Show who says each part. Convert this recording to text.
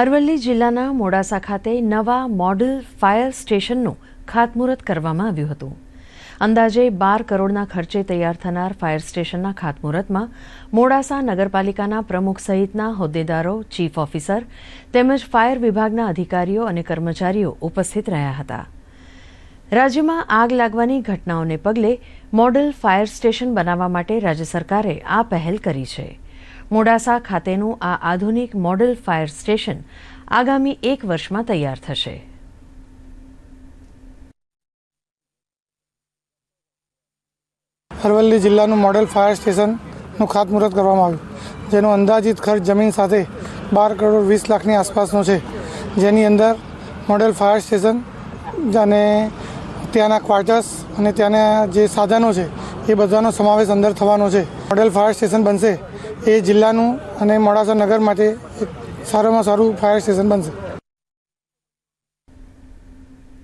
Speaker 1: અરવલ્લી જિલ્લાના મોડાસા ખાતે નવા મોડલ ફાયર સ્ટેશનનું ખાતમુહૂર્ત કરવામાં આવ્યું હતું. અંદાજે બાર કરોડના ખર્ચે તૈયાર થનાર ફાયર સ્ટેશનના ખાતમુહૂર્તમાં મોડાસા નગરપાલિકાના પ્રમુખ સહિતના હોદ્દેદારો, ચીફ ઓફિસર તેમજ ફાયર વિભાગના અધિકારીઓ અને કર્મચારીઓ ઉપસ્થિત રહ્યા હતા. રાજ્યમાં આગ લાગવાની ઘટનાઓને પગલે મોડલ ફાયર સ્ટેશન બનાવવા માટે રાજ્ય સરકારે આ પહેલ કરી છે. મોડાસા ખાતેનું આ આધુનિક મોડલ ફાયર સ્ટેશન આગામી એક વર્ષમાં તૈયાર થશે.
Speaker 2: અરવલ્લી જિલ્લાનું મોડેલ ફાયર સ્ટેશનનું ખાતમુહૂર્ત કરવામાં આવ્યું, જેનો અંદાજિત ખર્ચ જમીન સાથે બાર કરોડ વીસ લાખની આસપાસનો છે. જેની અંદર મોડેલ ફાયર સ્ટેશન અને ત્યાંના ક્વાર્ટર્સ અને ત્યાંના જે સાધનો છે, એ બધાનો સમાવેશ અંદર થવાનો છે. મોડેલ ફાયર સ્ટેશન બનશે એ જિલ્લાનું અને મોડાસા નગર માટે એક સારામાં સારું ફાયર સ્ટેશન બનશે.